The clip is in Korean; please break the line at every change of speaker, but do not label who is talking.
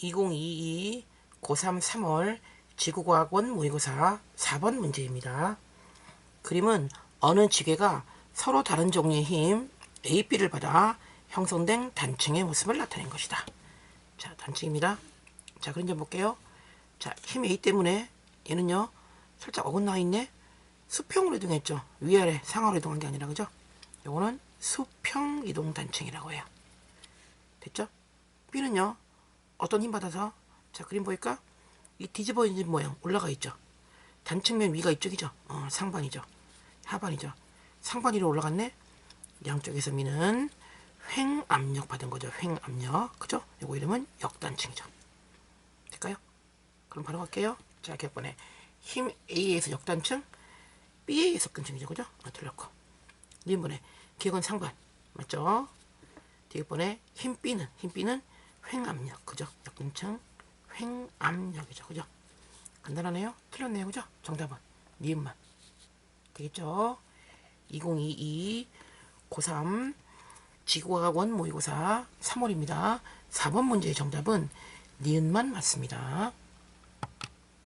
2022 고3 3월 지구과학원 모의고사 4번 문제입니다. 그림은 어느 지괴가 서로 다른 종류의 힘 A, B를 받아 형성된 단층의 모습을 나타낸 것이다. 자, 단층입니다. 자, 그럼 좀 볼게요. 자, 힘 A 때문에 얘는요, 살짝 어긋나 있네? 수평으로 이동했죠. 위아래 상하로 이동한 게 아니라, 그죠? 요거는 수평 이동 단층이라고 해요. 됐죠? B는요, 어떤 힘 받아서, 자, 그림 보일까? 이 뒤집어 있는 모양 올라가 있죠. 단층면 위가 이쪽이죠. 어, 상반이죠. 하반이죠. 상반 위로 올라갔네. 양쪽에서 미는 횡압력 받은 거죠. 횡압력. 그죠? 요거 이름은 역단층이죠. 될까요? 그럼 바로 갈게요. 자, 격번에 힘 A에서 역단층, B에서 역단층이죠. 그죠? 아, 틀렸고. 니번에 기억은 상반. 맞죠? 뒤번에 힘 B는, 힘 B는 횡압력. 그죠? 역단층, 횡압력이죠. 그죠? 간단하네요. 틀렸네요. 그죠? 정답은 니은만. 되겠죠? 2022 고3 지구학원 모의고사 3월입니다. 4번 문제의 정답은 니은만 맞습니다.